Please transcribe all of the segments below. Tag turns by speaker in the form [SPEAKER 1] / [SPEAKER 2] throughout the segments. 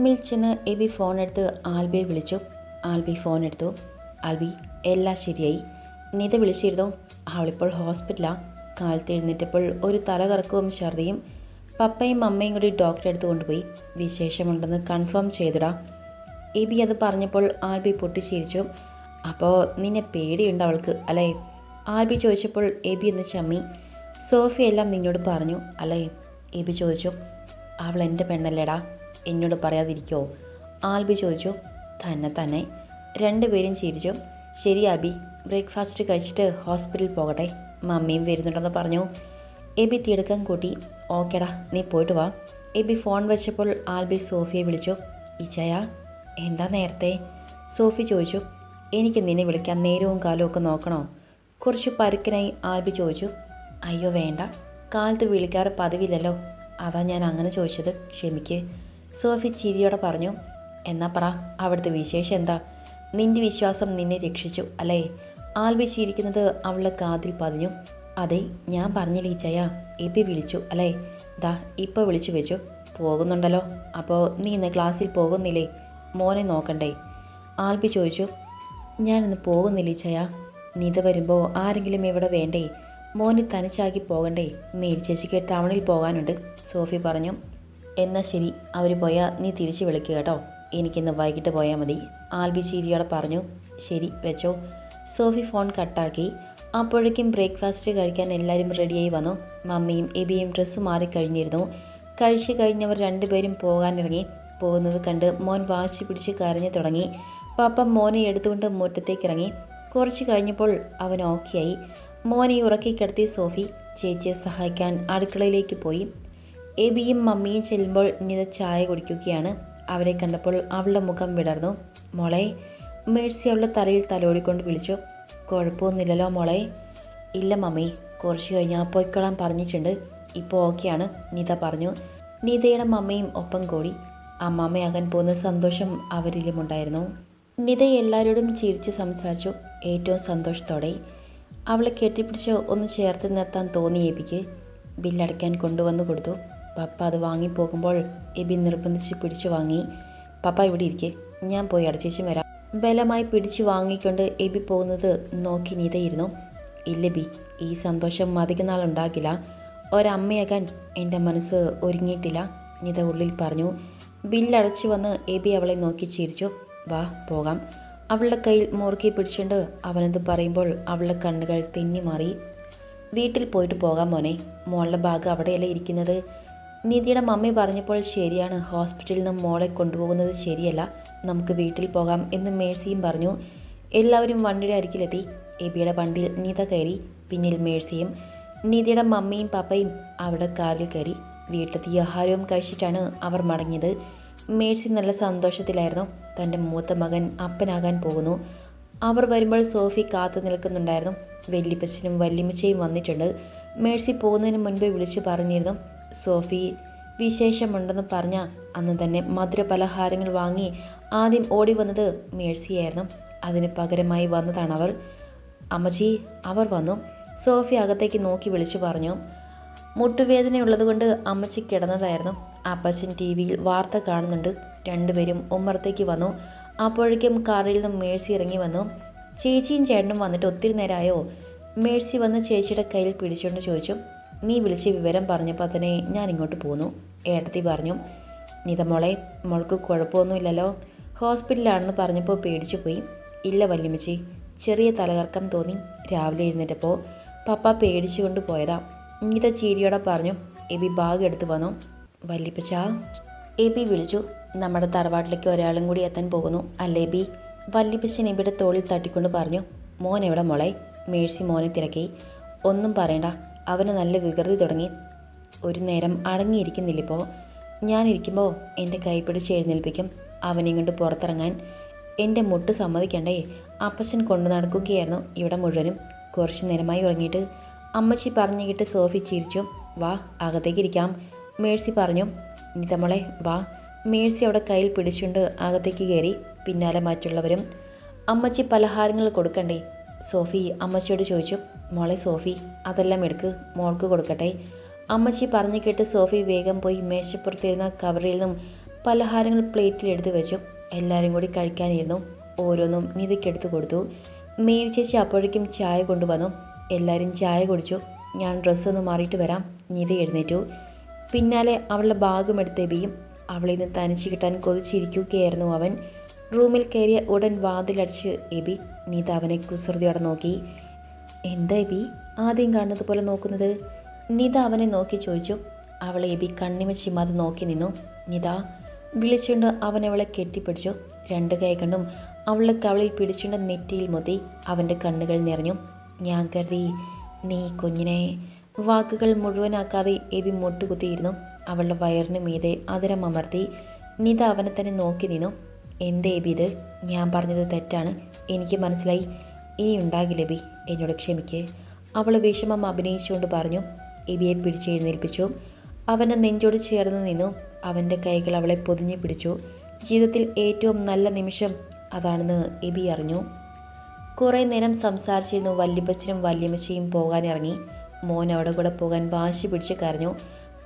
[SPEAKER 1] റൂമിൽ ചെന്ന് AB phone എടുത്ത് ആൽബിയെ വിളിച്ചു. ആൽബി ഫോൺ എടുത്തു ആൽബി എല്ലാം ശരിയായി. നിത വിളിച്ചിരുന്നു. അവളിപ്പോൾ ഹോസ്പിറ്റലാണ് കാലത്ത് എഴുന്നേറ്റപ്പോൾ ഒരു തലകറക്കവും ഛർദിയും പപ്പയും അമ്മയും കൂടി ഡോക്ടറെ അടുത്ത് കൊണ്ടുപോയി. വിശേഷമുണ്ടെന്ന് കൺഫേം ചെയ്തിടാ. എബി അത് പറഞ്ഞപ്പോൾ ആൽബി പൊട്ടിച്ചിരിച്ചു. അപ്പോൾ നിന്നെ പേടിയുണ്ട് അവൾക്ക്? അല്ലേ? ആൽബി ചോദിച്ചപ്പോൾ എബി എന്ന് ചമ്മി സോഫിയെല്ലാം നിന്നോട് പറഞ്ഞു. അല്ലേ? എബി ചോദിച്ചു. അവൾ എന്റെ പെണ്ണല്ലേടാ. എന്നോട് പറയാതിരിക്കോ? ആൽബി ചോദിച്ചു. തന്നെ തന്നെ. രണ്ടുപേരും ചിരിച്ചു. ശരി അബി ബ്രേക്ക്ഫാസ്റ്റ് കഴിച്ചിട്ട് ഹോസ്പിറ്റലിൽ പോകട്ടെ. മമ്മിയും വരുന്നുണ്ടെന്ന് പറഞ്ഞു. എബി തിടുക്കം കൂട്ടി. ഓക്കേടാ നീ പോയിട്ട് വാ. എബി ഫോൺ വെച്ചപ്പോൾ ആൽബി സോഫിയെ വിളിച്ചു. ഇച്ചയ എന്താ നേരത്തെ? സോഫി ചോദിച്ചു. എനിക്ക് നിന്നെ വിളിക്കാൻ നേരവും കാലവും ഒക്കെ നോക്കണോ? കുറച്ച് പരുക്കനായി ആൽബി ചോദിച്ചു. അയ്യോ വേണ്ട. കാലത്ത് വിളിക്കാറ് പതിവില്ലല്ലോ. അതാ ഞാൻ അങ്ങനെ ചോദിച്ചത്. ക്ഷമിക്ക്. സോഫി ചിരിയോടെ പറഞ്ഞു എന്നാ പറ അവിടുത്തെ വിശേഷം എന്താ? നിന്റെ വിശ്വാസം നിന്നെ രക്ഷിച്ചു അല്ലേ? ആൽബി ചിരിക്കുന്നത് അവളുടെ കാതിൽ പതിഞ്ഞു. അതെ ഞാൻ പറഞ്ഞില്ലേ ചയ ഇപ്പി വിളിച്ചു അല്ലേ? ദാ ഇപ്പോൾ വിളിച്ചു വെച്ചു. പോകുന്നുണ്ടല്ലോ. അപ്പോൾ നീ ഇന്ന് ക്ലാസ്സിൽ പോകുന്നില്ലേ? മോനെ നോക്കണ്ടേ. ആൽബി ചോദിച്ചു ഞാനിന്ന് പോകുന്നില്ലേ ചയ നിത വരുമ്പോൾ ആരെങ്കിലും ഇവിടെ വേണ്ടേ? മോനെ തനിച്ചാക്കി പോകണ്ടേ? മേരി ചേച്ചിക്ക് ടൗണിൽ പോകാനുണ്ട് സോഫി പറഞ്ഞു. എന്നാൽ ശരി. അവർ പോയാൽ നീ തിരിച്ചു വിളിക്കുക കേട്ടോ. എനിക്കിന്ന് വൈകിട്ട് പോയാൽ മതി. ആൽബി ചിരിയോടെ പറഞ്ഞു ശരി വെച്ചോ. സോഫി ഫോൺ കട്ടാക്കി. അപ്പോഴേക്കും ബ്രേക്ക്ഫാസ്റ്റ് കഴിക്കാൻ എല്ലാവരും റെഡിയായി വന്നു. മമ്മിയും എബിയും ഡ്രസ്സ് മാറിക്കഴിഞ്ഞിരുന്നു കഴിച്ചു കഴിഞ്ഞവർ രണ്ടുപേരും പോകാനിറങ്ങി. പോകുന്നത് കണ്ട് മോൻ വാശി പിടിച്ച് കരഞ്ഞു തുടങ്ങി. പാപ്പ മോനെ എടുത്തുകൊണ്ട് മുറ്റത്തേക്ക് ഇറങ്ങി കുറച്ച് കഴിഞ്ഞപ്പോൾ അവൻ ഓക്കെയായി. മോനെ ഉറക്കി കിടത്തി സോഫി ചേച്ചിയെ സഹായിക്കാൻ അടുക്കളയിലേക്ക് പോയി. എബിയും മമ്മിയും ചെല്ലുമ്പോൾ നിത ചായ കുടിക്കുകയാണ്. അവരെ കണ്ടപ്പോൾ അവളുടെ മുഖം വിടർന്നു. മോളെ മേഴ്സി അവളുടെ തലയിൽ തലോടിക്കൊണ്ട് വിളിച്ചു. കുഴപ്പമൊന്നുമില്ലല്ലോ മോളെ. ഇല്ല മമ്മി കുറച്ച് കഴിഞ്ഞാൽ പൊയ്ക്കൊള്ളാൻ പറഞ്ഞിട്ടുണ്ട്. ഇപ്പോൾ ഓക്കെയാണ് നീത പറഞ്ഞു. നീതയുടെ മമ്മയും ഒപ്പം കൂടി. അമ്മാമ്മയാകാൻ പോകുന്ന സന്തോഷം അവരിലുമുണ്ടായിരുന്നു നിത എല്ലാവരോടും ചിരിച്ച് സംസാരിച്ചു. ഏറ്റവും സന്തോഷത്തോടെ. അവളെ കെട്ടിപ്പിടിച്ച് ഒന്ന് ചേർത്ത് നിർത്താൻ തോന്നി എബിക്ക്. ബില്ലടയ്ക്കാൻ കൊണ്ടുവന്നു കൊടുത്തു. പപ്പ അത് വാങ്ങിപ്പോകുമ്പോൾ എബി നിർബന്ധിച്ച് പിടിച്ചു വാങ്ങി പപ്പ ഇവിടെ ഇരിക്കെ ഞാൻ പോയി അടച്ചേച്ചും വരാം. ബലമായി പിടിച്ചു വാങ്ങിക്കൊണ്ട് എബി പോകുന്നത് നോക്കി നീതയിരുന്നു. ഇല്ല ബി ഈ സന്തോഷം അധിക നാളുണ്ടാകില്ല ഒരമ്മയാകാൻ എന്റെ മനസ്സ് ഒരുങ്ങിയിട്ടില്ല നിത ഉള്ളിൽ പറഞ്ഞു. ബില്ലടച്ചു വന്ന് എബി അവളെ നോക്കി ചിരിച്ചു. വാ പോകാം. അവളുടെ കയ്യിൽ മുറുക്കി പിടിച്ചുകൊണ്ട് അവനത് പറയുമ്പോൾ അവളുടെ കണ്ണുകൾ തെന്നി മാറി. വീട്ടിൽ പോയിട്ട് പോകാം മോനെ. മോളുടെ ബാഗ് അവിടെയല്ലേ ഇരിക്കുന്നത്. നിധിയുടെ മമ്മി പറഞ്ഞപ്പോൾ ശരിയാണ്. ഹോസ്പിറ്റലിൽ നിന്ന് മോളെ കൊണ്ടുപോകുന്നത് ശരിയല്ല. നമുക്ക് വീട്ടിൽ പോകാം എന്ന് മേഴ്സിയും പറഞ്ഞു. എല്ലാവരും വണ്ടിയുടെ അരികിലെത്തി. എബിയുടെ വണ്ടിയിൽ നിത കയറി പിന്നിൽ മേഴ്സിയും നിധിയുടെ മമ്മിയും പപ്പയും അവിടെ കാറിൽ കയറി. വീട്ടിലെത്തി ആഹാരവും കഴിച്ചിട്ടാണ് അവർ മടങ്ങിയത്. മേഴ്സി നല്ല സന്തോഷത്തിലായിരുന്നു. തന്റെ മൂത്ത മകൻ അപ്പനാകാൻ പോകുന്നു. അവർ വരുമ്പോൾ സോഫി കാത്തു നിൽക്കുന്നുണ്ടായിരുന്നു. വല്യപ്പച്ചനും വല്യമ്മച്ചയും വന്നിട്ടുണ്ട്. മേഴ്സി പോകുന്നതിന് മുൻപേ വിളിച്ചു പറഞ്ഞിരുന്നു. സോഫി വിശേഷമുണ്ടെന്ന് പറഞ്ഞ അന്ന് തന്നെ മധുര പലഹാരങ്ങൾ വാങ്ങി ആദ്യം ഓടി വന്നത് മേഴ്സിയായിരുന്നു. അതിന് പകരമായി വന്നതാണ് അവർ അമ്മജി അവർ വന്നു. സോഫി അകത്തേക്ക് നോക്കി വിളിച്ചു പറഞ്ഞു. മുട്ടുവേദനയുള്ളതുകൊണ്ട് അമ്മച്ചി കിടന്നതായിരുന്നു. അപ്പച്ചൻ ടി വിയിൽ വാർത്ത കാണുന്നുണ്ട്. രണ്ടുപേരും ഉമ്മറത്തേക്ക് വന്നു. അപ്പോഴേക്കും കാറിൽ നിന്നും മേഴ്സി ഇറങ്ങി വന്നു. ചേച്ചിയും ചേട്ടനും വന്നിട്ട് ഒത്തിരി നേരമായോ? മേഴ്സി വന്ന് ചേച്ചിയുടെ കയ്യിൽ പിടിച്ചുകൊണ്ട് ചോദിച്ചു. നീ വിളിച്ച് വിവരം പറഞ്ഞപ്പോൾ തന്നെ ഞാൻ ഇങ്ങോട്ട് പോന്നു. ഏട്ടത്തി പറഞ്ഞു നിതമോളെ മോൾക്ക് കുഴപ്പമൊന്നുമില്ലല്ലോ. ഹോസ്പിറ്റലിലാണെന്ന് പറഞ്ഞപ്പോൾ പേടിച്ചു പോയി. ഇല്ല വല്യമ്മച്ചി ചെറിയ തലകർക്കം തോന്നി. രാവിലെ എഴുന്നേറ്റപ്പോൾ പപ്പ പേടിച്ചുകൊണ്ട് പോയതാ. നീത ചീരിയോടെ പറഞ്ഞു എബി ബാഗ് എടുത്ത് വന്നു. വല്യപ്പച്ച? എബി വിളിച്ചു. നമ്മുടെ തറവാട്ടിലേക്ക് ഒരാളും കൂടി എത്താൻ പോകുന്നു. അല്ലേ ബി വല്യപ്പച്ചൻ എബിയുടെ തോളിൽ തട്ടിക്കൊണ്ട് പറഞ്ഞു മോൻ എവിടെ മോളെ? മേഴ്സി മോനെ തിരക്കി. ഒന്നും പറയണ്ട. അവന് നല്ല വികൃതി തുടങ്ങി. ഒരു നേരം അടങ്ങിയിരിക്കുന്നില്ലിപ്പോൾ ഞാനിരിക്കുമ്പോൾ എന്റെ കൈപ്പിടിച്ച് എഴുന്നേൽപ്പിക്കും. അവനെയും കൊണ്ട് പുറത്തിറങ്ങാൻ എന്റെ മുട്ട് സമ്മതിക്കണ്ടേ? അപ്പച്ചൻ കൊണ്ടു നടക്കുകയായിരുന്നു ഇവിടെ മുഴുവനും. കുറച്ചു നേരമായി ഉറങ്ങിയിട്ട് അമ്മച്ചി പറഞ്ഞു കിട്ട് സോഫി ചിരിച്ചു. വാ അകത്തേക്ക് ഇരിക്കാം മേഴ്സി പറഞ്ഞു. ഇനി തമ്മളെ വാ. മേഴ്സി അവിടെ കയ്യിൽ പിടിച്ചുകൊണ്ട് അകത്തേക്ക് കയറി. പിന്നാലെ മറ്റുള്ളവരും അമ്മച്ചി പലഹാരങ്ങൾ കൊടുക്കണ്ടേ? സോഫി അമ്മച്ചിയോട് ചോദിച്ചു മോളെ സോഫി അതെല്ലാം എടുക്ക് മോൾക്ക് കൊടുക്കട്ടെ. അമ്മച്ചി പറഞ്ഞു കേട്ട് സോഫി വേഗം പോയി മേശപ്പുറത്തിരുന്ന കവറിൽ നിന്നും പലഹാരങ്ങൾ പ്ലേറ്റിൽ എടുത്തു വെച്ചു. എല്ലാവരും കൂടി കഴിക്കാനിരുന്നു. ഓരോന്നും നിധിക്കെടുത്തു കൊടുത്തു. മേരി ചേച്ചി അപ്പോഴേക്കും ചായ കൊണ്ടുവന്നു. എല്ലാവരും ചായ കുടിച്ചു. ഞാൻ ഡ്രസ്സൊന്ന് മാറിയിട്ട് വരാം നിധി എഴുന്നേറ്റു. പിന്നാലെ അവളുടെ ബാഗും എടുത്ത് എബിയും. അവളിൽ നിന്ന് തനിച്ച് കിട്ടാൻ കൊതിച്ചിരിക്കുകയായിരുന്നു അവൻ. റൂമിൽ കയറിയ ഉടൻ വാതിലടിച്ച് എബി നീത അവനെ കുസൃതിയോടെ നോക്കി. എന്താ എബി? ആദ്യം കാണുന്നത് പോലെ നോക്കുന്നത്? നിത അവനെ നോക്കി ചോദിച്ചു. അവളെ എബി കണ്ണിമ ചിമ്മാതെ നോക്കി നിന്നു. നിത വിളിച്ചുകൊണ്ട് അവൻ അവളെ കെട്ടിപ്പിടിച്ചു. രണ്ട് കൈ കണ്ടും അവളെ കവളിൽ പിടിച്ചുകൊണ്ട് നെറ്റിയിൽ മുതി അവന്റെ കണ്ണുകൾ നിറഞ്ഞു. ഞാൻ കരുതി നീ കുഞ്ഞിനെ വാക്കുകൾ മുഴുവനാക്കാതെ എബി മുട്ടുകുത്തിയിരുന്നു. അവളുടെ വയറിന് മീതെ അതിരം അമർത്തി നിത അവനെ തന്നെ നോക്കി നിന്നു. എന്തേ എബി ഇത്? ഞാൻ പറഞ്ഞത് തെറ്റാണ്. എനിക്ക് മനസ്സിലായി. ഇനി ഉണ്ടാകില്ല എബി എന്നോട് ക്ഷമിക്ക്. അവൾ വിഷമം അഭിനയിച്ചുകൊണ്ട് പറഞ്ഞു എബിയെ പിടിച്ചെഴുന്നേൽപ്പിച്ചു അവന്റെ നെഞ്ചോട് ചേർന്ന് നിന്നു. അവന്റെ കൈകൾ അവളെ പൊതിഞ്ഞു പിടിച്ചു. ജീവിതത്തിൽ ഏറ്റവും നല്ല നിമിഷം അതാണെന്ന് എബി അറിഞ്ഞു. കുറേ നേരം സംസാരിച്ചിരുന്നു. വല്യപ്പച്ചനും വല്യമ്മച്ചയും പോകാനിറങ്ങി. മോൻ അവിടെ കൂടെ പോകാൻ വാശി പിടിച്ച് കരഞ്ഞു.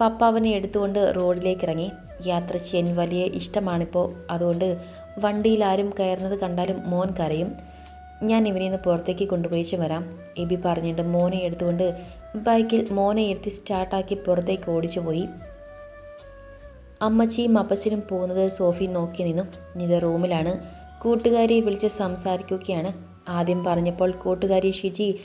[SPEAKER 1] പപ്പ അവനെ എടുത്തുകൊണ്ട് റോഡിലേക്ക് ഇറങ്ങി യാത്ര ചെയ്യാൻ വലിയ ഇഷ്ടമാണിപ്പോൾ. അതുകൊണ്ട് വണ്ടിയിൽ ആരും കയറുന്നത് കണ്ടാലും മോൻ കരയും. ഞാൻ ഇവനെ ഇന്ന് പുറത്തേക്ക് കൊണ്ടുപോയിച്ചു വരാം എബി പറഞ്ഞിട്ട് മോനെ എടുത്തുകൊണ്ട് ബൈക്കിൽ മോനെ ഇരുത്തി സ്റ്റാർട്ടാക്കി പുറത്തേക്ക് ഓടിച്ചു പോയി. അമ്മച്ചിയും അപ്പച്ചനും പോകുന്നത് സോഫി നോക്കി നിന്നു. നിത റൂമിലാണ്. കൂട്ടുകാരിയെ വിളിച്ച് സംസാരിക്കുകയാണ്. ആദ്യം പറഞ്ഞപ്പോൾ കൂട്ടുകാരി ഷിജി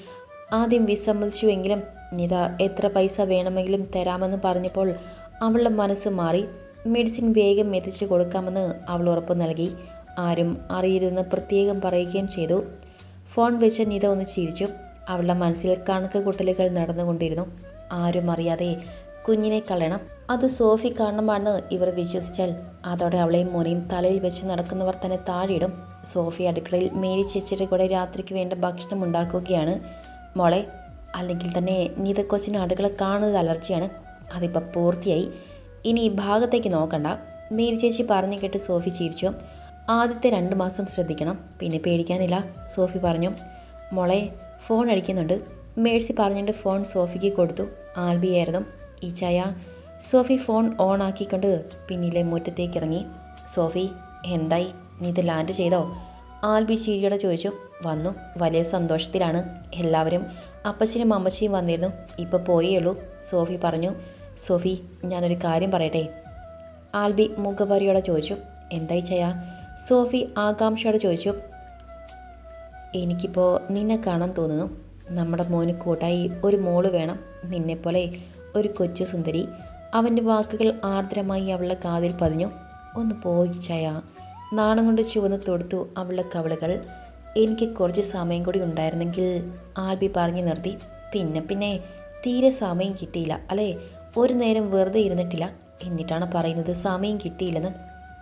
[SPEAKER 1] ആദ്യം വിസമ്മതിച്ചുവെങ്കിലും നിത എത്ര പൈസ വേണമെങ്കിലും തരാമെന്ന് പറഞ്ഞപ്പോൾ അവളുടെ മനസ്സ് മാറി. മെഡിസിൻ വേഗം എത്തിച്ചു കൊടുക്കാമെന്ന് അവൾ ഉറപ്പ് നൽകി. ആരും അറിയരുതെന്ന് പ്രത്യേകം പറയുകയും ചെയ്തു. ഫോൺ വെച്ച് നീത ഒന്ന് ചിരിച്ചു. അവളുടെ മനസ്സിൽ കണക്ക് കൂട്ടലുകൾ നടന്നുകൊണ്ടിരുന്നു. ആരും അറിയാതെ കുഞ്ഞിനെ കളയണം അത് സോഫി കാരണമാണ് ഇവർ വിശ്വസിച്ചാൽ അതോടെ അവളെയും മോനെയും തലയിൽ വെച്ച് നടക്കുന്നവർ തന്നെ താഴെയിടും. സോഫി അടുക്കളയിൽ മേരി ചേച്ചിയുടെ കൂടെ രാത്രിക്ക് വേണ്ട ഭക്ഷണം ഉണ്ടാക്കുകയാണ്. മോളെ അല്ലെങ്കിൽ തന്നെ നീത കൊച്ചിന് അടുക്കള കാണുന്നത് അലർജിയാണ് അതിപ്പോൾ പൂർത്തിയായി. ഇനി ഈ ഭാഗത്തേക്ക് നോക്കണ്ട. മേരി ചേച്ചി പറഞ്ഞു കേട്ട് സോഫി ചിരിച്ചു. ആദ്യത്തെ രണ്ട് മാസം ശ്രദ്ധിക്കണം. പിന്നെ പേടിക്കാനില്ല സോഫി പറഞ്ഞു. മോളെ ഫോൺ അടിക്കുന്നുണ്ട്. മേഴ്സി പറഞ്ഞിട്ട് ഫോൺ സോഫിക്ക് കൊടുത്തു. ആൽബിയായിരുന്നു. ഈ ചായ. സോഫി ഫോൺ ഓൺ ആക്കിക്കൊണ്ട് പിന്നിലെ മുറ്റത്തേക്ക് ഇറങ്ങി സോഫി എന്തായി? നീ ഇത് ലാൻഡ് ചെയ്തോ? ആൽബി ചിരിയോടെ ചോദിച്ചു. വന്നു. വലിയ സന്തോഷത്തിലാണ്. എല്ലാവരും അപ്പച്ചനും അമ്മച്ചിയും വന്നിരുന്നു. ഇപ്പോൾ പോയേ ഉള്ളൂ സോഫി പറഞ്ഞു. സോഫി ഞാനൊരു കാര്യം പറയട്ടെ? ആൽബി മുഖപരിയോടെ ചോദിച്ചു. എന്തായി ചെയ്യാ സോഫി ആകാംക്ഷയോടെ ചോദിച്ചു. എനിക്കിപ്പോൾ നിന്നെ കാണാൻ തോന്നുന്നു. നമ്മുടെ മോന് കൂട്ടായി ഒരു മോൾ വേണം. നിന്നെപ്പോലെ ഒരു കൊച്ചു സുന്ദരി. അവന്റെ വാക്കുകൾ ആർദ്രമായി അവളുടെ കാതിൽ പതിഞ്ഞു. ഒന്ന് പോയി ചയ. നാണം കൊണ്ട് ചുവന്ന് തൊടുത്തു അവളുടെ കവളുകൾ. എനിക്ക് കുറച്ച് സമയം കൂടി ഉണ്ടായിരുന്നെങ്കിൽ ആൽബി പറഞ്ഞു നിർത്തി. പിന്നെ പിന്നെ തീരെ സമയം കിട്ടിയില്ല അല്ലേ? ഒരു നേരം വെറുതെ ഇരുന്നിട്ടില്ല. എന്നിട്ടാണ് പറയുന്നത് സമയം കിട്ടിയില്ലെന്ന്.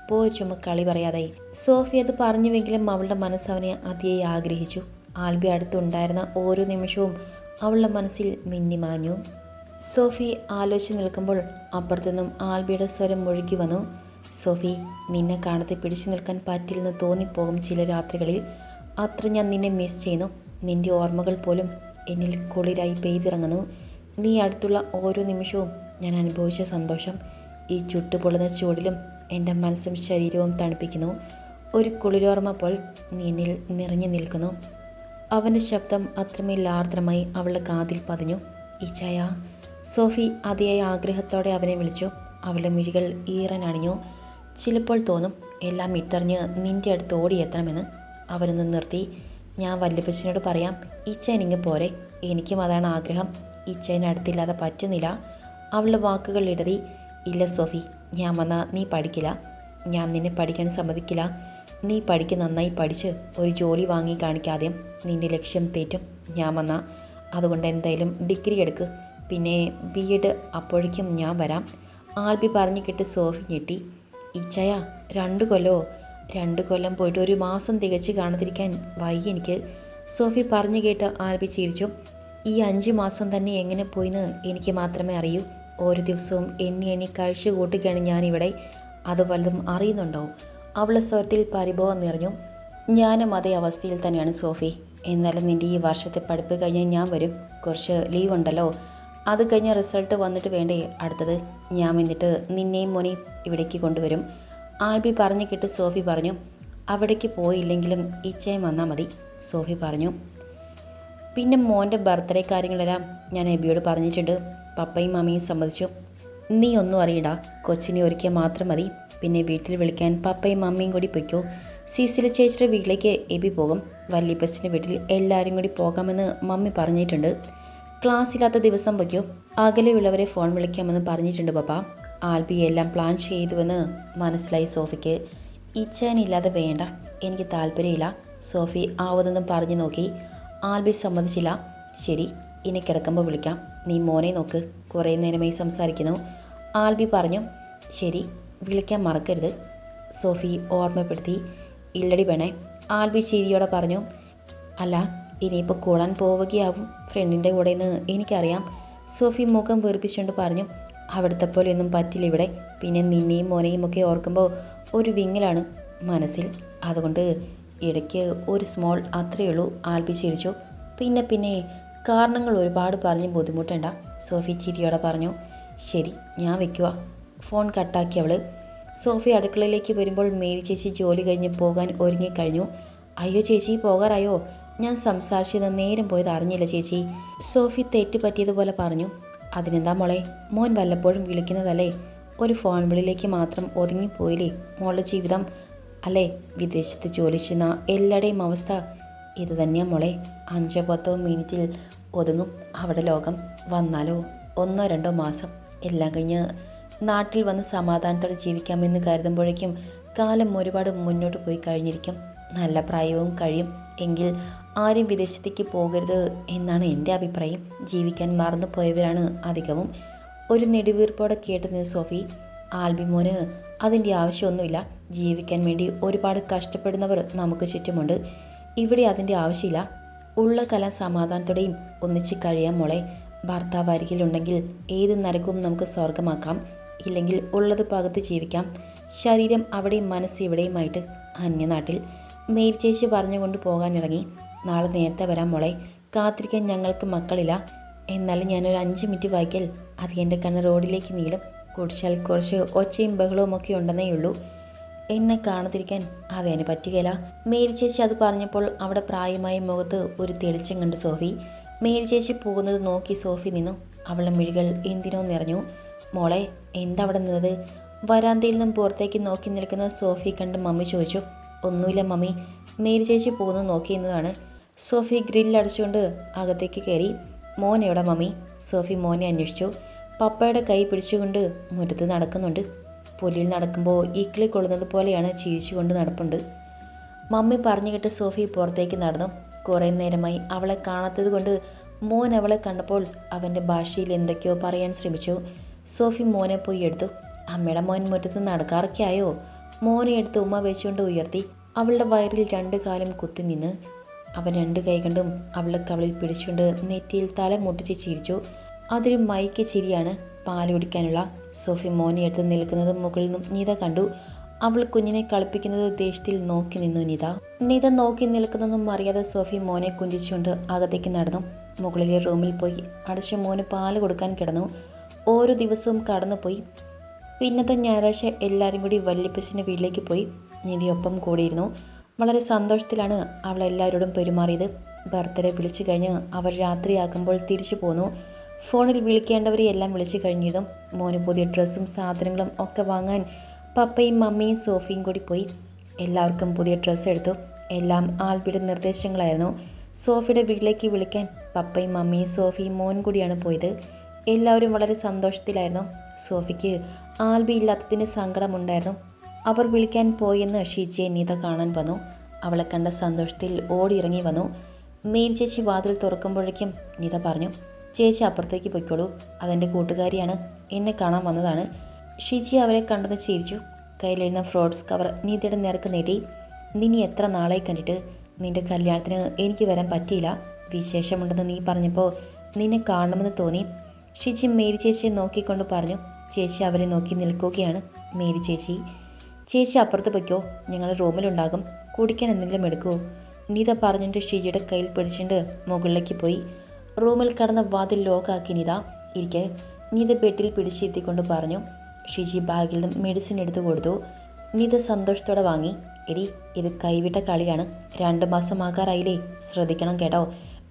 [SPEAKER 1] പോയി ചുമ കളി പറയാതായി സോഫി അത് പറഞ്ഞുവെങ്കിലും അവളുടെ മനസ്സ് അവനെ അതിയായി ആഗ്രഹിച്ചു. ആൽബി അടുത്തുണ്ടായിരുന്ന ഓരോ നിമിഷവും അവളുടെ മനസ്സിൽ മിന്നിമാഞ്ഞു സോഫി ആലോചിച്ച് നിൽക്കുമ്പോൾ അപ്പുറത്തുനിന്നും ആൽബിയുടെ സ്വരം മുഴുകി വന്നു. സോഫി നിന്നെ കാണാതെ പിടിച്ചു നിൽക്കാൻ പറ്റില്ലെന്ന് തോന്നിപ്പോകും ചില രാത്രികളിൽ. അത്ര ഞാൻ നിന്നെ മിസ് ചെയ്യുന്നു. നിന്റെ ഓർമ്മകൾ പോലും എന്നിൽ കുളിരായി പെയ്തിറങ്ങുന്നു. നീ അടുത്തുള്ള ഓരോ നിമിഷവും ഞാൻ അനുഭവിച്ച സന്തോഷം ഈ ചുട്ടുപൊള്ളുന്ന ചൂടിലും എന്റെ മനസ്സും ശരീരവും തണുപ്പിക്കുന്നു. ഒരു കുളിരോർമ്മ പോൽ നീനിൽ നിറഞ്ഞു നിൽക്കുന്നു. അവന്റെ ശബ്ദം അത്രമേൽ ആർദ്രമായി അവളുടെ കാതിൽ പതിഞ്ഞു. ഈ ചായ സോഫി അതിയായ ആഗ്രഹത്തോടെ അവനെ വിളിച്ചു. അവളുടെ മിഴികൾ ഈറൻ അണിഞ്ഞു. ചിലപ്പോൾ തോന്നും എല്ലാം ഇട്ടറിഞ്ഞ് നിന്റെ അടുത്ത് ഓടിയെത്തണമെന്ന്. അവനൊന്ന് നിർത്തി. ഞാൻ വല്യപ്പച്ചനോട് പറയാം ഇച്ചനിങ്ങ് പോരെ. എനിക്കും അതാണ് ആഗ്രഹം. ഇച്ചേനെ അടുത്തില്ലാതെ പറ്റുന്നില്ല. അവളുടെ വാക്കുകൾ ഇടറി ഇല്ല സോഫി ഞാൻ വന്നാൽ നീ പഠിക്കില്ല. ഞാൻ നിന്നെ പഠിക്കാൻ സമ്മതിക്കില്ല. നീ പഠിക്ക് നന്നായി പഠിച്ച് ഒരു ജോലി വാങ്ങി കാണിക്കാതെയും നിന്റെ ലക്ഷ്യം തേറ്റും. ഞാൻ വന്നാൽ അതുകൊണ്ട് എന്തായാലും ഡിഗ്രി എടുക്ക്. പിന്നെ ബി എഡ് അപ്പോഴേക്കും ഞാൻ വരാം. ആൽബി പറഞ്ഞു കിട്ട് സോഫി ഞെട്ടി. ഈച്ചയ രണ്ട് കൊല്ലോ. രണ്ട് കൊല്ലം പോയിട്ട് ഒരു മാസം തികച്ച് കാണാതിരിക്കാൻ വൈകി എനിക്ക്. സോഫി പറഞ്ഞു കേട്ട് ആൽബി ചിരിച്ചു. ഈ അഞ്ച് മാസം തന്നെ എങ്ങനെ പോയിന്ന് എനിക്ക് മാത്രമേ അറിയൂ. ഓരോ ദിവസവും എണ്ണി എണ്ണി കഴിച്ചു കൂട്ടുകയാണ് ഞാനിവിടെ. അത് വല്ലതും അറിയുന്നുണ്ടോ? അവളുടെ സ്വരത്തിൽ പരിഭവം നിറഞ്ഞു. ഞാനും അതേ അവസ്ഥയിൽ തന്നെയാണ് സോഫി. എന്നാലും നിന്റെ ഈ വർഷത്തെ പഠിപ്പ് കഴിഞ്ഞ് ഞാൻ വരും. കുറച്ച് ലീവ് ഉണ്ടല്ലോ. അത് കഴിഞ്ഞ റിസൾട്ട് വന്നിട്ട് വേണ്ടേ അടുത്തത്? ഞാൻ വന്നിട്ട് നിന്നെയും മോനെ ഇവിടേക്ക് കൊണ്ടുവരും. ആൽബി പറഞ്ഞു കേട്ട് സോഫി പറഞ്ഞു അവിടേക്ക് പോയില്ലെങ്കിലും ഇച്ചയും വന്നാൽ മതി സോഫി പറഞ്ഞു. പിന്നെ മോന്റെ ബർത്ത്ഡേ കാര്യങ്ങളെല്ലാം ഞാൻ എബിയോട് പറഞ്ഞിട്ടുണ്ട്. പപ്പയും മമ്മിയും സമ്മതിച്ചു. നീ ഒന്നും അറിയടാ. കൊച്ചിനെ ഒരുക്കിയാൽ മാത്രം മതി. പിന്നെ വീട്ടിൽ വിളിക്കാൻ പപ്പയും മമ്മിയും കൂടി പൊയ്ക്കോ. സീസില ചേച്ചിയുടെ വീട്ടിലേക്ക് എബി പോകും. വല്യപ്പച്ചന്റെ വീട്ടിൽ എല്ലാവരും കൂടി പോകാമെന്ന് മമ്മി പറഞ്ഞിട്ടുണ്ട്. ക്ലാസ് ഇല്ലാത്ത ദിവസം വയ്ക്കോ അകലെയുള്ളവരെ ഫോൺ വിളിക്കാമെന്ന് പറഞ്ഞിട്ടുണ്ട് പപ്പ. ആൽബി എല്ലാം പ്ലാൻ ചെയ്തുവെന്ന് മനസ്സിലായി സോഫിക്ക്. ഇച്ഛാനില്ലാതെ വേണ്ട. എനിക്ക് താല്പര്യമില്ല. സോഫി ആവതെന്നും പറഞ്ഞു നോക്കി. ആൽബി സമ്മതിച്ചില്ല. ശരി. ഇനി കിടക്കുമ്പോൾ വിളിക്കാം. നീ മോനെ നോക്ക്. കുറേ നേരമായി സംസാരിക്കുന്നു. ആൽബി പറഞ്ഞു ശരി വിളിക്കാൻ മറക്കരുത്. സോഫി ഓർമ്മപ്പെടുത്തി. ഇല്ലടി വേണേ ആൽബി ചിരിയോടെ പറഞ്ഞു അല്ല ഇനിയിപ്പോൾ കൂടാൻ പോവുകയാവും. ഫ്രണ്ടിന്റെ കൂടെ എന്ന് എനിക്കറിയാം. സോഫി മുഖം വീർപ്പിച്ചുകൊണ്ട് പറഞ്ഞു അവിടുത്തെ പോലെയൊന്നും പറ്റില്ല ഇവിടെ. പിന്നെ നിന്നെയും മോനെയും ഒക്കെ ഓർക്കുമ്പോൾ ഒരു വിങ്ങലാണ് മനസ്സിൽ. അതുകൊണ്ട് ഇടയ്ക്ക് ഒരു സ്മോൾ അത്രയേ ഉള്ളൂ. ആൽബി ചിരിച്ചു. പിന്നെ പിന്നെ കാരണങ്ങൾ ഒരുപാട് പറഞ്ഞ് ബുദ്ധിമുട്ടേണ്ട. സോഫി ചിരിയോടെ പറഞ്ഞു ശരി ഞാൻ വെക്കുക ഫോൺ കട്ടാക്കി അവൾ സോഫി അടുക്കളയിലേക്ക് വരുമ്പോൾ മേരി ചേച്ചി ജോലി കഴിഞ്ഞ് പോകാൻ ഒരുങ്ങിക്കഴിഞ്ഞു അയ്യോ ചേച്ചി പോകാറായോ? ഞാൻ സംസാരിച്ചത് നേരം പോയത് അറിഞ്ഞില്ല ചേച്ചി. സോഫി തെറ്റ് പറ്റിയതുപോലെ പറഞ്ഞു അതിനെന്താ മോളെ മോൻ വല്ലപ്പോഴും വിളിക്കുന്നതല്ലേ? ഒരു ഫോൺ വിളിയിലേക്ക് മാത്രം ഒതുങ്ങിപ്പോയില്ലേ മോളുടെ ജീവിതം? അല്ലേ വിദേശത്ത് ജോലി ചെയ്യുന്ന എല്ലാവരുടെയും അവസ്ഥ? ഇത് തന്നെയാ മോളെ. അഞ്ചോ പത്തോ മിനിറ്റിൽ ഒതുങ്ങും. അവിടെ ലോകം വന്നാലോ? ഒന്നോ രണ്ടോ മാസം. എല്ലാം കഴിഞ്ഞ് നാട്ടിൽ വന്ന് സമാധാനത്തോടെ ജീവിക്കാമെന്ന് കരുതുമ്പോഴേക്കും കാലം ഒരുപാട് മുന്നോട്ട് പോയി കഴിഞ്ഞിരിക്കും. നല്ല പ്രായവും കഴിയും. എങ്കിൽ ആരും വിദേശത്തേക്ക് പോകരുത് എന്നാണ് എന്റെ അഭിപ്രായം. ജീവിക്കാൻ മറന്നു പോയവരാണ് അധികവും. ഒരു നെടുവീർപ്പോടെ കേട്ടു നിന്ന് സോഫി ആൽബിമോന് അതിന്റെ ആവശ്യമൊന്നുമില്ല. ജീവിക്കാൻ വേണ്ടി ഒരുപാട് കഷ്ടപ്പെടുന്നവർ നമുക്ക് ചുറ്റുമുണ്ട്. ഇവിടെ അതിന്റെ ആവശ്യമില്ല. ഉള്ള കല സമാധാനത്തോടെയും ഒന്നിച്ച് കഴിയാം മോളെ. ഭർത്താവ് അരികിലുണ്ടെങ്കിൽ ഏത് നരകവും നമുക്ക് സ്വർഗമാക്കാം ഇല്ലെങ്കിൽ ഉള്ളത് പകത്ത് ജീവിക്കാം. ശരീരം അവിടെയും മനസ്സ് ഇവിടെയുമായിട്ട് അന്യനാട്ടിൽ. മേൽ ചേച്ചി പറഞ്ഞുകൊണ്ട് പോകാനിറങ്ങി. നാളെ നേരത്തെ വരാം മോളെ. കാത്തിരിക്കാൻ ഞങ്ങൾക്ക് മക്കളില്ല. എന്നാലും ഞാനൊരു അഞ്ച് മിനിറ്റ് വായിക്കൽ. അത് എന്റെ കണ്ണ് റോഡിലേക്ക് നീളും. കുടിച്ചാൽ കുറച്ച് ഒച്ചയും ബഹളവും ഒക്കെ ഉണ്ടെന്നേ ഉള്ളൂ. എന്നെ കാണാതിരിക്കാൻ അതിന് പറ്റുകയില്ല. മേരി ചേച്ചി അത് പറഞ്ഞപ്പോൾ അവിടെ പ്രായമായ മുഖത്ത് ഒരു തെളിച്ചം കണ്ട് സോഫി. മേരി ചേച്ചി പോകുന്നത് നോക്കി സോഫി നിന്നു. അവളുടെ മിഴികൾ എന്തിനോ നിറഞ്ഞു. മോളെ എന്താ അവിടെ നിന്നത്? വരാന്തയിൽ നിന്നും പുറത്തേക്ക് നോക്കി നിൽക്കുന്ന സോഫി കണ്ട് മമ്മി ചോദിച്ചു. ഒന്നുമില്ല മമ്മി. മേരി ചേച്ചി പോകുന്നത് നോക്കി നിന്നതാണ്. സോഫി ഗ്രില്ലടിച്ചുകൊണ്ട് അകത്തേക്ക് കയറി. മോൻ എവിടെ മമ്മി? സോഫി മോനെ അന്വേഷിച്ചു. പപ്പയുടെ കൈ പിടിച്ചുകൊണ്ട് മുറ്റത്ത് നടക്കുന്നുണ്ട്. പുലിയിൽ നടക്കുമ്പോൾ ഈക്കിളി കൊള്ളുന്നത് പോലെയാണ് ചിരിച്ചുകൊണ്ട് നടപ്പുണ്ട്. മമ്മി പറഞ്ഞു കേട്ട് സോഫി പുറത്തേക്ക് നടന്നു. കുറേ നേരമായി അവളെ കാണാത്തത് കൊണ്ട് മോൻ അവളെ കണ്ടപ്പോൾ അവന്റെ ഭാഷയിൽ എന്തൊക്കെയോ പറയാൻ ശ്രമിച്ചു. സോഫി മോനെ പോയി എടുത്തു. അമ്മയുടെ മോൻ മുറ്റത്ത് നടക്കാറൊക്കെ ആയോ? മോനെ എടുത്ത് ഉമ്മ വെച്ചുകൊണ്ട് ഉയർത്തി. അവളുടെ വയറിൽ രണ്ട് കാലം കുത്തി നിന്ന്. അവൻ രണ്ട് കൈ കണ്ടും അവളെ കവളിൽ പിടിച്ചുകൊണ്ട് നെറ്റിയിൽ തല മുട്ടിച്ച് ചിരിച്ചു. അതൊരു മയക്ക് ചിരിയാണ്. പാൽ കുടിക്കാനുള്ള സോഫി മോനെ എടുത്ത് നിൽക്കുന്നത് മുകളിൽ നിന്നും നീത കണ്ടു. അവൾ കുഞ്ഞിനെ കളിപ്പിക്കുന്നത് ദേഷ്യത്തിൽ നോക്കി നിന്നു നിത. നിത നോക്കി നിൽക്കുന്നതും അറിയാതെ സോഫി മോനെ കുഞ്ചിച്ചുകൊണ്ട് അകത്തേക്ക് നടന്നു. മുകളിലെ റൂമിൽ പോയി അടച്ച മോന് പാൽ കൊടുക്കാൻ കിടന്നു. ഓരോ ദിവസവും കടന്നുപോയി. പിന്നത്തെ ഞായറാഴ്ച എല്ലാവരും കൂടി വല്യപ്പച്ചന്റെ വീട്ടിലേക്ക് പോയി. നിധിയൊപ്പം കൂടിയിരുന്നു. വളരെ സന്തോഷത്തിലാണ് അവൾ എല്ലാവരോടും പെരുമാറിയത്. ബർത്ത്ഡേ വിളിച്ചു കഴിഞ്ഞ് അവർ രാത്രിയാക്കുമ്പോൾ തിരിച്ചു പോന്നു. ഫോണിൽ വിളിക്കേണ്ടവരെ എല്ലാം വിളിച്ചു കഴിഞ്ഞതും മോന് പുതിയ ഡ്രസ്സും സാധനങ്ങളും ഒക്കെ വാങ്ങാൻ പപ്പയും മമ്മിയും സോഫിയും കൂടി പോയി. എല്ലാവർക്കും പുതിയ ഡ്രസ്സ് എടുത്തു. എല്ലാം ആൽബിയുടെ നിർദ്ദേശങ്ങളായിരുന്നു. സോഫിയുടെ വീട്ടിലേക്ക് വിളിക്കാൻ പപ്പയും മമ്മിയും സോഫിയും മോൻ കൂടിയാണ് പോയത്. എല്ലാവരും വളരെ സന്തോഷത്തിലായിരുന്നു. സോഫിക്ക് ആൽബി ഇല്ലാത്തതിന് സങ്കടമുണ്ടായിരുന്നു. അവർ വിളിക്കാൻ പോയെന്ന് ഷിജിയെ നീത കാണാൻ വന്നു. അവളെ കണ്ട സന്തോഷത്തിൽ ഓടിയിറങ്ങി വന്നു. മേരി ചേച്ചി വാതിൽ തുറക്കുമ്പോഴേക്കും നീത പറഞ്ഞു ചേച്ചി അപ്പുറത്തേക്ക് പൊയ്ക്കോളൂ. അതെന്റെ കൂട്ടുകാരിയാണ്. എന്നെ കാണാൻ വന്നതാണ്. ഷിജി അവരെ കണ്ടെന്ന് ചിരിച്ചു. കയ്യിലിരുന്ന ഫ്രോഡ്സ് കവർ നീതിയുടെ നേർക്ക് നീട്ടി നിനി എത്ര നാളായി കണ്ടിട്ട്? നിന്റെ കല്യാണത്തിന് എനിക്ക് വരാൻ പറ്റിയില്ല. വിശേഷമുണ്ടെന്ന് നീ പറഞ്ഞപ്പോൾ നിന്നെ കാണണമെന്ന് തോന്നി. ഷിജി മേരി ചേച്ചിയെ നോക്കിക്കൊണ്ട് പറഞ്ഞു. ചേച്ചി അവരെ നോക്കി നിൽക്കുകയാണ് മേരി ചേച്ചി. ചേച്ചി അപ്പുറത്ത് പൊയ്ക്കോ. ഞങ്ങൾ റൂമിലുണ്ടാകും. കുടിക്കാൻ എന്തെങ്കിലും എടുക്കുമോ നീത പറഞ്ഞിട്ട് ഷിജിയുടെ കയ്യിൽ പിടിച്ചിട്ട് മുകളിലേക്ക് പോയി. റൂമിൽ കടന്ന വാതിൽ ലോക്കാക്കി നിത ഇരിക്കെ. നീത ബെഡിൽ പിടിച്ചിരുത്തിക്കൊണ്ട് പറഞ്ഞു ഷിജി ബാഗിൽ നിന്നും മെഡിസിൻ എടുത്തു കൊടുത്തു. നീത സന്തോഷത്തോടെ വാങ്ങി. എടി ഇത് കൈവിട്ട കളിയാണ്. രണ്ട് മാസമാകാറായില്ലേ ശ്രദ്ധിക്കണം കേട്ടോ.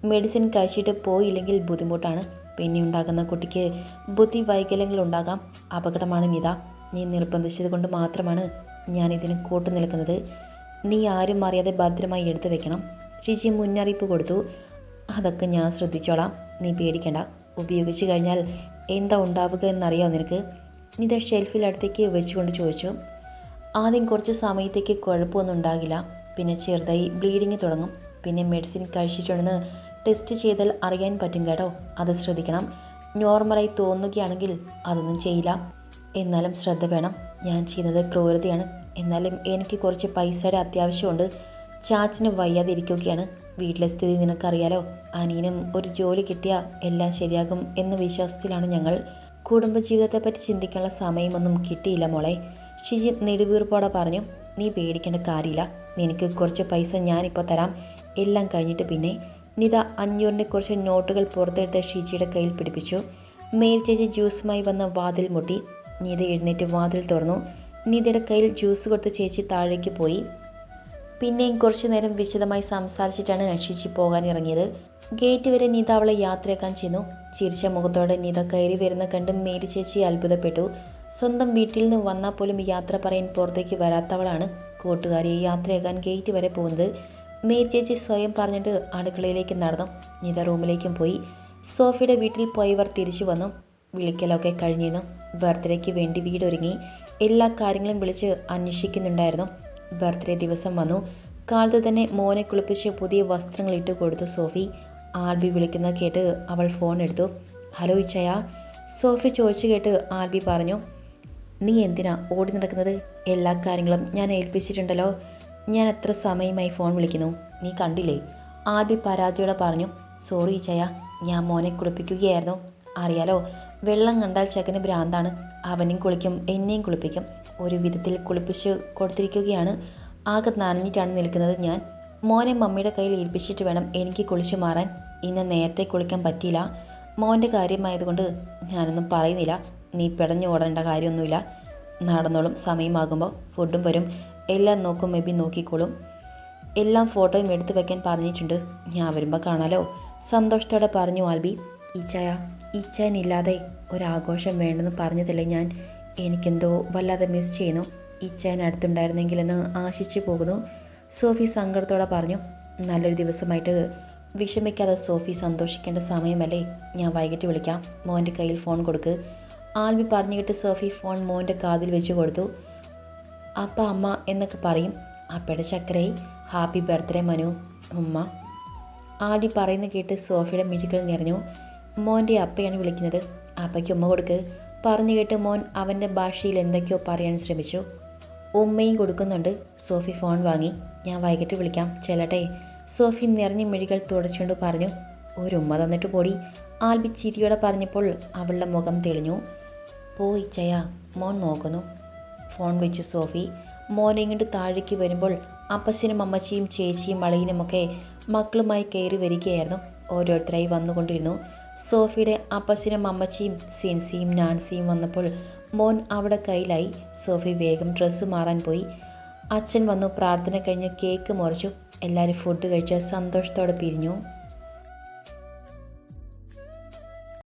[SPEAKER 1] മെഡിസിൻ കഴിച്ചിട്ട് പോയില്ലെങ്കിൽ ബുദ്ധിമുട്ടാണ്. പിന്നെ ഉണ്ടാകുന്ന കുട്ടിക്ക് ബുദ്ധി വൈകല്യങ്ങൾ ഉണ്ടാകാം. അപകടമാണ് നിത. നീ നിർബന്ധിച്ചത് കൊണ്ട് മാത്രമാണ് ഞാൻ ഇതിന് കൂട്ടു നിൽക്കുന്നത്. നീ ആരും അറിയാതെ ഭദ്രമായി എടുത്തു വെക്കണം. ഷിജി മുന്നറിയിപ്പ് കൊടുത്തു. അതൊക്കെ ഞാൻ ശ്രദ്ധിച്ചോളാം. നീ പേടിക്കണ്ട. ഉപയോഗിച്ച് കഴിഞ്ഞാൽ എന്താ ഉണ്ടാവുക എന്നറിയാമോ നിനക്ക്? നിത ഇതാ അടുത്തേക്ക് വെച്ചുകൊണ്ട് ചോദിച്ചു. ആദ്യം കുറച്ച് സമയത്തേക്ക് കുഴപ്പമൊന്നും ഉണ്ടാകില്ല. പിന്നെ ചെറുതായി ബ്ലീഡിങ് തുടങ്ങും. പിന്നെ മെഡിസിൻ കഴിച്ചിട്ടുണ്ടെന്ന് ടെസ്റ്റ് ചെയ്താൽ അറിയാൻ പറ്റും കേട്ടോ. അത് ശ്രദ്ധിക്കണം. നോർമലായി തോന്നുകയാണെങ്കിൽ അതൊന്നും ചെയ്യില്ല. എന്നാലും ശ്രദ്ധ വേണം. ഞാൻ ചെയ്യുന്നത് ക്രൂരതയാണ്. എന്നാലും എനിക്ക് കുറച്ച് പൈസയുടെ അത്യാവശ്യമുണ്ട്. ചാച്ചിന് വയ്യാതിരിക്കുകയാണ്. വീട്ടിലെ സ്ഥിതി നിനക്കറിയാലോ? അനിയനും ഒരു ജോലി കിട്ടിയാൽ എല്ലാം ശരിയാകും എന്ന വിശ്വാസത്തിലാണ് ഞങ്ങൾ. കുടുംബജീവിതത്തെപ്പറ്റി ചിന്തിക്കാനുള്ള സമയമൊന്നും കിട്ടിയില്ല മോളെ. ഷിജി നെടുവീർപ്പോടെ പറഞ്ഞു നീ പേടിക്കേണ്ട കാര്യമില്ല. നിനക്ക് കുറച്ച് പൈസ ഞാനിപ്പോൾ തരാം. എല്ലാം കഴിഞ്ഞിട്ട് പിന്നെ. നിത അഞ്ഞൂറിന്റെ കുറച്ച് നോട്ടുകൾ പുറത്തെടുത്ത് ഷിജിയുടെ കയ്യിൽ പിടിപ്പിച്ചു. മേൽ ചേച്ചി ജ്യൂസുമായി വന്ന വാതിൽ മുട്ടി. നിത എഴുന്നേറ്റ് വാതിൽ തുറന്നു. നിതയുടെ കയ്യിൽ ജ്യൂസ് കൊടുത്ത് ചേച്ചി താഴേക്ക് പോയി. പിന്നെയും കുറച്ചു നേരം വിശദമായി സംസാരിച്ചിട്ടാണ് ഷിജി പോകാൻ ഇറങ്ങിയത് ഗേറ്റ് വരെ നീത അവളെ യാത്രയാക്കാൻ ചെന്നു. ചിരിച്ച മുഖത്തോടെ നീത കയറി വരുന്ന കണ്ട് മേരി ചേച്ചി അത്ഭുതപ്പെട്ടു. സ്വന്തം വീട്ടിൽ നിന്ന് വന്നാൽ പോലും യാത്ര പറയാൻ പുറത്തേക്ക് വരാത്തവളാണ് കൂട്ടുകാരി യാത്രയാക്കാൻ ഗേറ്റ് വരെ പോകുന്നത്. മേരി ചേച്ചി സ്വയം പറഞ്ഞിട്ട് അടുക്കളയിലേക്ക് നടന്നു. നീത റൂമിലേക്കും പോയി. സോഫിയുടെ വീട്ടിൽ പോയവർ തിരിച്ചു വന്നു. വിളിക്കലൊക്കെ കഴിഞ്ഞിരുന്നു. ബർത്ത്ഡേക്ക് വേണ്ടി വീടൊരുങ്ങി. എല്ലാ കാര്യങ്ങളും വിളിച്ച് അന്വേഷിക്കുന്നുണ്ടായിരുന്നു. ബർത്ത്ഡേ ദിവസം വന്നു. കാലത്ത് തന്നെ മോനെ കുളിപ്പിച്ച് പുതിയ വസ്ത്രങ്ങൾ ഇട്ട് കൊടുത്തു സോഫി. ആൽബി വിളിക്കുന്നത് കേട്ട് അവൾ ഫോൺ എടുത്തു. ഹലോ ഇച്ചയ. സോഫി ചോദിച്ചു കേട്ട് ആൽബി പറഞ്ഞു നീ എന്തിനാ ഓടി നടക്കുന്നത്? എല്ലാ കാര്യങ്ങളും ഞാൻ ഏൽപ്പിച്ചിട്ടുണ്ടല്ലോ. ഞാൻ എത്ര സമയമായി ഫോൺ വിളിക്കുന്നു. നീ കണ്ടില്ലേ? ആൽബി പരാതിയോടെ പറഞ്ഞു സോറി ഇച്ചയ. ഞാൻ മോനെ കുളിപ്പിക്കുകയായിരുന്നു. അറിയാലോ വെള്ളം കണ്ടാൽ ചെക്കന് ഭ്രാന്താണ്. അവനും കുളിക്കും എന്നെയും കുളിപ്പിക്കും. ഒരു വിധത്തിൽ കുളിപ്പിച്ച് കൊടുത്തിരിക്കുകയാണ്. ആകെ നനഞ്ഞിട്ടാണ് നിൽക്കുന്നത് ഞാൻ. മോനെ മമ്മിയുടെ കയ്യിൽ ഏൽപ്പിച്ചിട്ട് വേണം എനിക്ക് കുളിച്ചു മാറാൻ. ഇന്ന് നേരത്തെ കുളിക്കാൻ പറ്റിയില്ല. മോന്റെ കാര്യമായതുകൊണ്ട് ഞാനൊന്നും പറയുന്നില്ല. നീ പിടഞ്ഞു ഓടേണ്ട കാര്യമൊന്നുമില്ല. നടന്നോളും സമയമാകുമ്പോൾ ഫുഡും വരും. എല്ലാം നോക്കും മെബി നോക്കിക്കോളും. എല്ലാം ഫോട്ടോയും എടുത്തു വെക്കാൻ പറഞ്ഞിട്ടുണ്ട്. ഞാൻ വരുമ്പോൾ കാണാലോ? സന്തോഷത്തോടെ പറഞ്ഞു ആൽബി. ഈച്ചായ ഈച്ചാനില്ലാതെ ഒരാഘോഷം വേണ്ടെന്ന് പറഞ്ഞതല്ലേ ഞാൻ? എനിക്കെന്തോ വല്ലാതെ മിസ് ചെയ്യുന്നു. ഈച്ചാൻ അടുത്തുണ്ടായിരുന്നെങ്കിലെന്ന് ആശിച്ചു പോകുന്നു. സോഫി സങ്കടത്തോടെ പറഞ്ഞു നല്ലൊരു ദിവസമായിട്ട് വിഷമിക്കാതെ സോഫി സന്തോഷിക്കേണ്ട സമയമല്ലേ? ഞാൻ വൈകിട്ട് വിളിക്കാം. മോന്റെ കയ്യിൽ ഫോൺ കൊടുക്ക്. ആൽബി പറഞ്ഞു കേട്ട് സോഫി ഫോൺ മോന്റെ കാതിൽ വെച്ച് കൊടുത്തു. അപ്പ അമ്മ എന്നൊക്കെ പറയും. അപ്പയുടെ ചക്കരയെ ഹാപ്പി ബർത്ത്ഡേ മനു ഉമ്മ. ആടി പറയുന്ന കേട്ട് സോഫിയുടെ മിഴികൾ നിറഞ്ഞു. മോന്റെ അപ്പയാണ് വിളിക്കുന്നത്. അപ്പയ്ക്ക് ഉമ്മ കൊടുക്ക്. പറഞ്ഞു കേട്ട് മോൻ അവന്റെ ഭാഷയിൽ എന്തൊക്കെയോ പറയാൻ ശ്രമിച്ചു. ഉമ്മയും കൊടുക്കുന്നുണ്ട്. സോഫി ഫോൺ വാങ്ങി. ഞാൻ വൈകിട്ട് വിളിക്കാം. ചെല്ലട്ടെ. സോഫി നിറഞ്ഞ മിഴികൾ തുടച്ചുകൊണ്ട് പറഞ്ഞു ഒരു ഉമ്മ തന്നിട്ട് പോടി. ആൽബി ചിരിയോടെ പറഞ്ഞപ്പോൾ അവളുടെ മുഖം തെളിഞ്ഞു. പോയി ചയ. മോൻ നോക്കുന്നു. ഫോൺ വെച്ചു സോഫി. മോനെ ഇങ്ങോട്ട് താഴേക്ക് വരുമ്പോൾ അപ്പച്ചനും അമ്മച്ചിയും ചേച്ചിയും മളയിനുമൊക്കെ മക്കളുമായി കയറി വരികയായിരുന്നു. ഓരോരുത്തരായി വന്നുകൊണ്ടിരുന്നു. സോഫിയുടെ അപ്പച്ചനും അമ്മച്ചിയും സിൻസിയും നാൻസിയും വന്നപ്പോൾ മോൻ അവിടെ കയ്യിലായി. സോഫി വേഗം ഡ്രസ്സ് മാറാൻ പോയി. അച്ഛൻ വന്നു പ്രാർത്ഥന കഴിഞ്ഞ് കേക്ക് മുറിച്ചു. എല്ലാവരും ഫുഡ് കഴിച്ച് സന്തോഷത്തോടെ പിരിഞ്ഞു.